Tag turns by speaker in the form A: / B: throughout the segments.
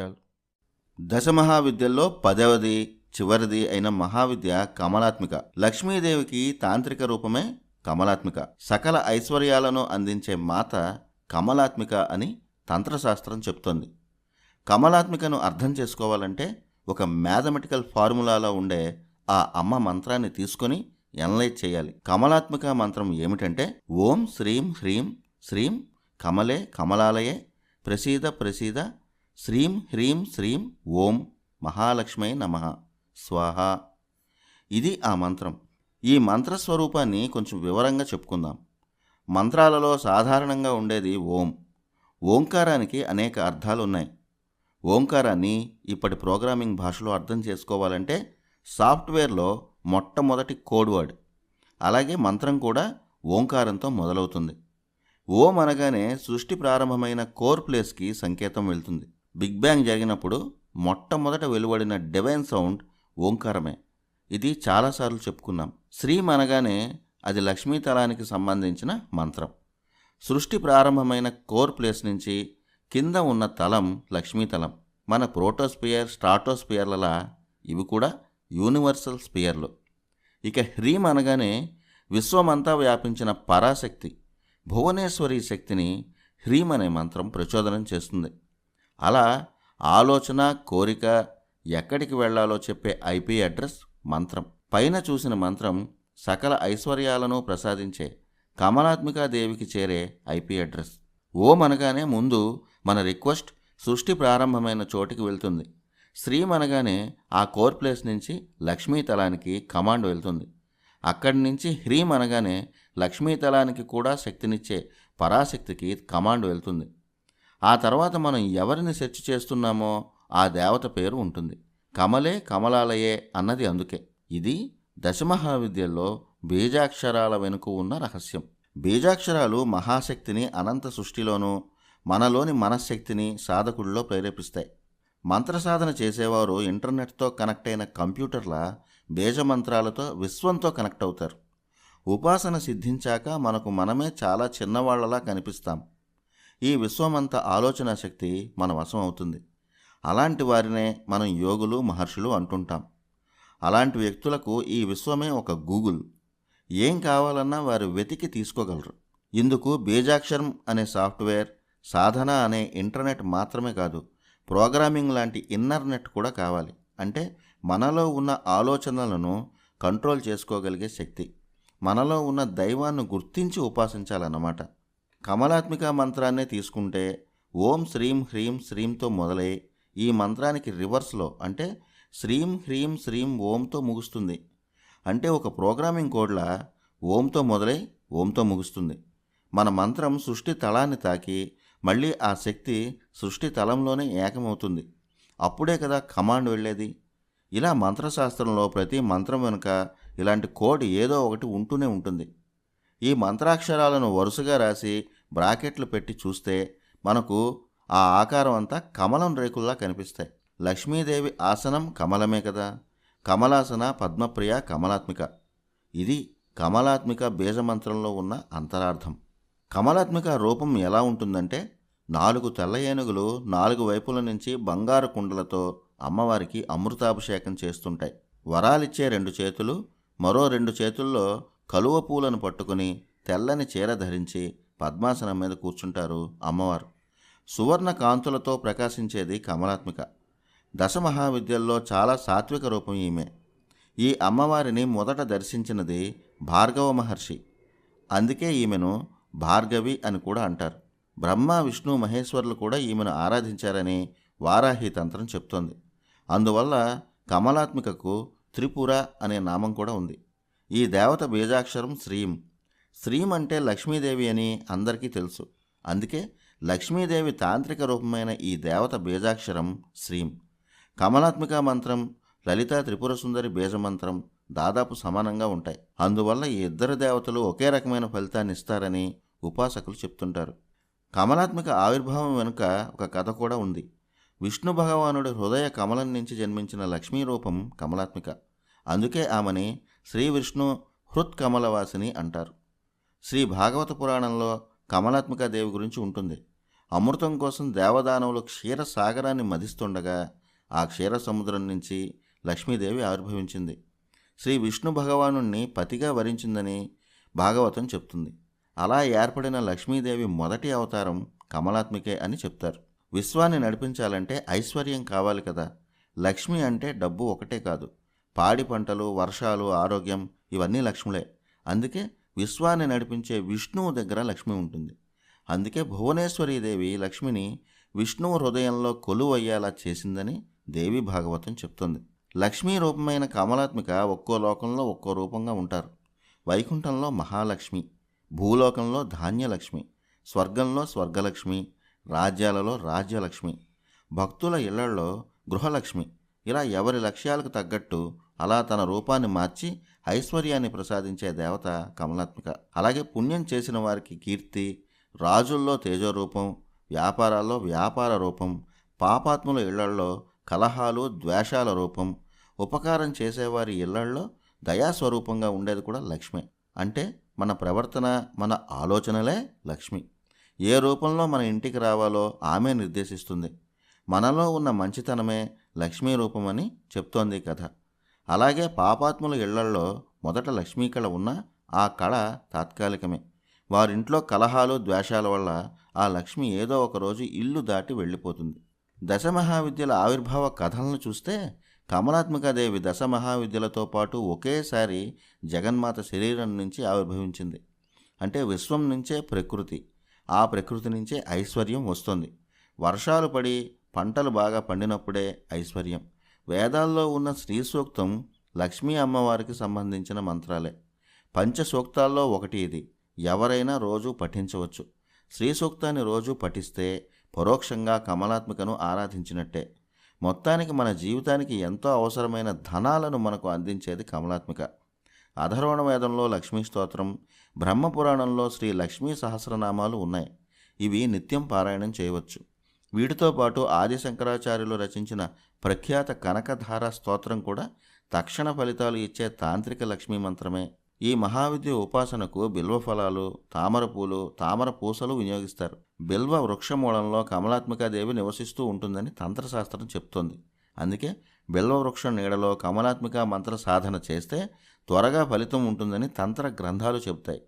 A: చాలు. దశమహావిద్యల్లో పదవది చివరిది అయిన మహావిద్య కమలాత్మిక. లక్ష్మీదేవికి తాంత్రిక రూపమే కమలాత్మిక. సకల ఐశ్వర్యాలను అందించే మాత కమలాత్మిక అని తంత్రశాస్త్రం చెప్తోంది. కమలాత్మికను అర్థం చేసుకోవాలంటే ఒక మ్యాథమెటికల్ ఫార్ములాలో ఉండే ఆ అమ్మ మంత్రాన్ని తీసుకొని ఎనలైజ్ చేయాలి. కమలాత్మిక మంత్రం ఏమిటంటే ఓం శ్రీం హ్రీం శ్రీం కమలే కమలాలయే ప్రసీద ప్రసీద శ్రీం హ్రీం శ్రీం ఓం మహాలక్ష్మై నమ. స్వాహ. ఇది ఆ మంత్రం. ఈ మంత్రస్వరూపాన్ని కొంచెం వివరంగా చెప్పుకుందాం. మంత్రాలలో సాధారణంగా ఉండేది ఓం. ఓంకారానికి అనేక అర్థాలు ఉన్నాయి ఓంకారాన్ని ఇప్పటి ప్రోగ్రామింగ్ భాషలో అర్థం చేసుకోవాలంటే సాఫ్ట్వేర్లో మొట్టమొదటి కోడ్ వర్డ్ అలాగే మంత్రం కూడా ఓంకారంతో మొదలవుతుంది. ఓం అనగానే సృష్టి ప్రారంభమైన కోర్ ప్లేస్కి సంకేతం వెళ్తుంది. బిగ్ బ్యాంగ్ జరిగినప్పుడు మొట్టమొదట వెలువడిన డివైన్ సౌండ్ ఓంకారమే. ఇది చాలాసార్లు చెప్పుకున్నాం. శ్రీం అనగానే అది లక్ష్మీతలానికి సంబంధించిన మంత్రం. సృష్టి ప్రారంభమైన కోర్ ప్లేస్ నుంచి కింద ఉన్న తలం లక్ష్మీతలం మన ప్రోటోస్పియర్ స్ట్రాటోస్పియర్లలా ఇవి కూడా యూనివర్సల్ స్పియర్లు. ఇక హ్రీం అనగానే విశ్వమంతా వ్యాపించిన పరాశక్తి భువనేశ్వరి శక్తిని హ్రీం అనే మంత్రం ప్రచోదనం చేస్తుంది. అలా ఆలోచన కోరిక ఎక్కడికి వెళ్ళాలో చెప్పే ఐపీ అడ్రస్ మంత్రం. పైన చూసిన మంత్రం సకల ఐశ్వర్యాలను ప్రసాదించే కమలాత్మికా దేవికి చేరే ఐపీ అడ్రస్. ఓం అనగానే ముందు మన రిక్వెస్ట్ సృష్టి ప్రారంభమైన చోటికి వెళ్తుంది. శ్రీం అనగానే ఆ కోర్ ప్లేస్ నుంచి లక్ష్మీతలానికి కమాండ్ వెళ్తుంది. అక్కడి నుంచి హ్రీం అనగానే లక్ష్మీతలానికి కూడా శక్తినిచ్చే పరాశక్తికి కమాండ్ వెళ్తుంది. ఆ తర్వాత మనం ఎవరిని సెర్చ్ చేస్తున్నామో ఆ దేవత పేరు ఉంటుంది. కమలే కమలాలయే అన్నది అందుకే. ఇది దశమహావిద్యల్లో బీజాక్షరాల వెనుక ఉన్న రహస్యం. బీజాక్షరాలు మహాశక్తిని అనంత సృష్టిలోనూ మనలోని మనశ్శక్తిని సాధకుడిలో ప్రేరేపిస్తాయి. మంత్రసాధన చేసేవారు ఇంటర్నెట్తో కనెక్ట్ అయిన కంప్యూటర్ల బీజమంత్రాలతో విశ్వంతో కనెక్ట్ అవుతారు. ఉపాసన సిద్ధించాక మనకు మనమే చాలా చిన్నవాళ్ళలా కనిపిస్తాం. ఈ విశ్వమంత ఆలోచన శక్తి మన వశం అవుతుంది. అలాంటి వారినే మనం యోగులు మహర్షులు అంటుంటాం. అలాంటి వ్యక్తులకు ఈ విశ్వమే ఒక గూగుల్. ఏం కావాలన్నా వారు వెతికి తీసుకోగలరు. ఇందుకు బీజాక్షరం అనే సాఫ్ట్వేర్ సాధన అనే ఇంటర్నెట్ మాత్రమే కాదు ప్రోగ్రామింగ్ లాంటి ఇన్నర్నెట్ కూడా కావాలి. అంటే మనలో ఉన్న ఆలోచనలను కంట్రోల్ చేసుకోగలిగే శక్తి. మనలో ఉన్న దైవాన్ని గుర్తించి ఉపాసించాలన్నమాట. కమలాత్మిక మంత్రాన్నే తీసుకుంటే ఓం శ్రీం హ్రీం శ్రీంతో మొదలై ఈ మంత్రానికి రివర్స్లో అంటే శ్రీం హ్రీం శ్రీం ఓంతో ముగుస్తుంది. అంటే ఒక ప్రోగ్రామింగ్ కోడ్లా ఓంతో మొదలై ఓంతో ముగుస్తుంది. మన మంత్రం సృష్టి తలాన్ని తాకి మళ్ళీ ఆ శక్తి సృష్టి తలంలోనే ఏకమవుతుంది. అప్పుడే కదా కమాండ్ వెళ్ళేది. ఇలా మంత్రశాస్త్రంలో ప్రతి మంత్రం వెనుక ఇలాంటి కోడ్ ఏదో ఒకటి ఉంటూనే ఉంటుంది. ఈ మంత్రాక్షరాలను వరుసగా రాసి బ్రాకెట్లు పెట్టి చూస్తే మనకు ఆ ఆకారం అంతా కమలం రేకుల్లా కనిపిస్తాయి. లక్ష్మీదేవి ఆసనం కమలమే కదా. కమలాసన పద్మప్రియ కమలాత్మిక. ఇది కమలాత్మిక బీజమంత్రంలో ఉన్న అంతరార్థం. కమలాత్మిక రూపం ఎలా ఉంటుందంటే నాలుగు తెల్ల ఏనుగులు నాలుగు వైపుల నుంచి బంగారు కుండలతో అమ్మవారికి అమృతాభిషేకం చేస్తుంటాయి. వరాలిచ్చే రెండు చేతులు మరో రెండు చేతుల్లో కలువ పూలను పట్టుకుని తెల్లని చీర ధరించి పద్మాసనం మీద కూర్చుంటారు అమ్మవారు. సువర్ణ కాంతులతో ప్రకాశించేది కమలాత్మిక. దశమహావిద్యల్లో చాలా సాత్విక రూపం ఈమె. ఈ అమ్మవారిని మొదట దర్శించినది భార్గవ మహర్షి. అందుకే ఈమెను భార్గవి అని కూడా అంటారు. బ్రహ్మ విష్ణు మహేశ్వరులు కూడా ఈమెను ఆరాధించారని వారాహి తంత్రం చెప్తోంది. అందువల్ల కమలాత్మికకు త్రిపుర అనే నామం కూడా ఉంది. ఈ దేవత బీజాక్షరం శ్రీం. శ్రీం అంటే లక్ష్మీదేవి అని అందరికీ తెలుసు. అందుకే లక్ష్మీదేవి తాంత్రిక రూపమైన ఈ దేవత బీజాక్షరం శ్రీం. కమలాత్మిక మంత్రం లలిత త్రిపుర సుందరి బీజమంత్రం దాదాపు సమానంగా ఉంటాయి. అందువల్ల ఈ ఇద్దరు దేవతలు ఒకే రకమైన ఫలితాన్ని ఇస్తారని ఉపాసకులు చెప్తుంటారు. కమలాత్మిక ఆవిర్భావం వెనుక ఒక కథ కూడా ఉంది. విష్ణు భగవానుడి హృదయ కమలం నుంచి జన్మించిన లక్ష్మీ రూపం కమలాత్మిక. అందుకే ఆమెని శ్రీ విష్ణు హృత్ కమలవాసిని అంటారు. శ్రీ భాగవత పురాణంలో కమలాత్మిక దేవి గురించి ఉంటుంది. అమృతం కోసం దేవదానవులు క్షీర సాగరాన్ని మదిస్తుండగా ఆ క్షీర సముద్రం నుంచి లక్ష్మీదేవి ఆవిర్భవించింది. శ్రీ విష్ణు భగవాను పతిగా వరించిందని భాగవతం చెప్తుంది. అలా ఏర్పడిన లక్ష్మీదేవి మొదటి అవతారం కమలాత్మికే అని చెప్తారు. విశ్వాన్ని నడిపించాలంటే ఐశ్వర్యం కావాలి కదా. లక్ష్మి అంటే డబ్బు ఒకటే కాదు. పాడి పంటలు వర్షాలు ఆరోగ్యం ఇవన్నీ లక్ష్ములే. అందుకే విశ్వాన్ని నడిపించే విష్ణువు దగ్గర లక్ష్మి ఉంటుంది. అందుకే భువనేశ్వరీదేవి లక్ష్మిని విష్ణువు హృదయంలో కొలువయ్యేలా చేసిందని దేవి భాగవతం చెప్తుంది. లక్ష్మీ రూపమైన కమలాత్మిక ఒక్కో లోకంలో ఒక్కో రూపంగా ఉంటారు. వైకుంఠంలో మహాలక్ష్మి భూలోకంలో ధాన్యలక్ష్మి స్వర్గంలో స్వర్గలక్ష్మి రాజ్యాలలో రాజ్యలక్ష్మి భక్తుల ఇళ్ళలో గృహలక్ష్మి ఇలా ఎవరి లక్ష్యాలకు తగ్గట్టు అలా తన రూపాన్ని మార్చి ఐశ్వర్యాన్ని ప్రసాదించే దేవత కమలాత్మిక. అలాగే పుణ్యం చేసిన వారికి కీర్తి రాజుల్లో తేజరూపం వ్యాపారాల్లో వ్యాపార రూపం పాపాత్ముల ఇళ్ళల్లో కలహాలు ద్వేషాల రూపం ఉపకారం చేసేవారి ఇళ్ళల్లో దయాస్వరూపంగా ఉండేది కూడా లక్ష్మి. అంటే మన ప్రవర్తన మన ఆలోచనలే లక్ష్మి. ఏ రూపంలో మన ఇంటికి రావాలో ఆమె నిర్దేశిస్తుంది. మనలో ఉన్న మంచితనమే లక్ష్మీ రూపమని చెప్తోంది కథ. అలాగే పాపాత్ముల ఇళ్ళల్లో మొదట లక్ష్మీ కళ ఉన్నా ఆ కళ తాత్కాలికమే. వారింట్లో కలహాలు ద్వేషాల వల్ల ఆ లక్ష్మి ఏదో ఒకరోజు ఇల్లు దాటి వెళ్ళిపోతుంది. దశ మహావిద్యల ఆవిర్భావ కథలను చూస్తే కమలాత్మికాదేవి దశ మహావిద్యలతో పాటు ఒకేసారి జగన్మాత శరీరం నుంచి ఆవిర్భవించింది. అంటే విశ్వం నుంచే ప్రకృతి. ఆ ప్రకృతి నుంచే ఐశ్వర్యం వస్తుంది. వర్షాలు పడి పంటలు బాగా పండినప్పుడే ఐశ్వర్యం. వేదాల్లో ఉన్న స్త్రీ సూక్తం లక్ష్మీ అమ్మవారికి సంబంధించిన మంత్రాలే. పంచ సూక్తాల్లో ఒకటి ఇది. ఎవరైనా రోజు పఠించవచ్చు. శ్రీ సూక్తాన్ని రోజు పఠిస్తే పరోక్షంగా కమలాత్మికను ఆరాధించినట్టే. మొత్తానికి మన జీవితానికి ఎంతో అవసరమైన ధనాలను మనకు అందించేది కమలాత్మిక. అధర్వణ వేదంలో లక్ష్మీ స్తోత్రం బ్రహ్మపురాణంలో శ్రీ లక్ష్మీ సహస్రనామాలు ఉన్నాయి. ఇవి నిత్యం పారాయణం చేయవచ్చు. వీటితో పాటు ఆది శంకరాచార్యులు రచించిన ప్రఖ్యాత కనకధార స్తోత్రం కూడా తక్షణ ఫలితాలు ఇచ్చే తాంత్రిక లక్ష్మీ మంత్రమే. ఈ మహావిద్య ఉపాసనకు బిల్వ ఫలాలు తామర పూలు తామర పూసలు వినియోగిస్తారు. బిల్వ వృక్షమూలంలో కమలాత్మికాదేవి నివసిస్తూ ఉంటుందని తంత్రశాస్త్రం చెప్తోంది. అందుకే బిల్వ వృక్షం నీడలో కమలాత్మిక మంత్ర సాధన చేస్తే త్వరగా ఫలితం ఉంటుందని తంత్ర గ్రంథాలు చెబుతాయి.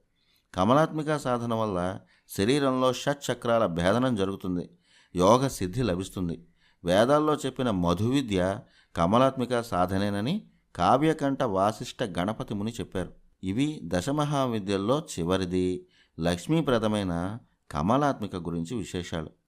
A: కమలాత్మిక సాధన వల్ల శరీరంలో షట్చక్రాల భేదనం జరుగుతుంది. యోగ సిద్ధి లభిస్తుంది. వేదాల్లో చెప్పిన మధు విద్య కమలాత్మిక సాధనేనని కావ్యకంఠ వాసిష్ఠ గణపతి ముని చెప్పారు. ఇవి దశమహావిద్యల్లో చివరిది లక్ష్మీప్రదమైన కమలాత్మిక గురించి విశేషాలు.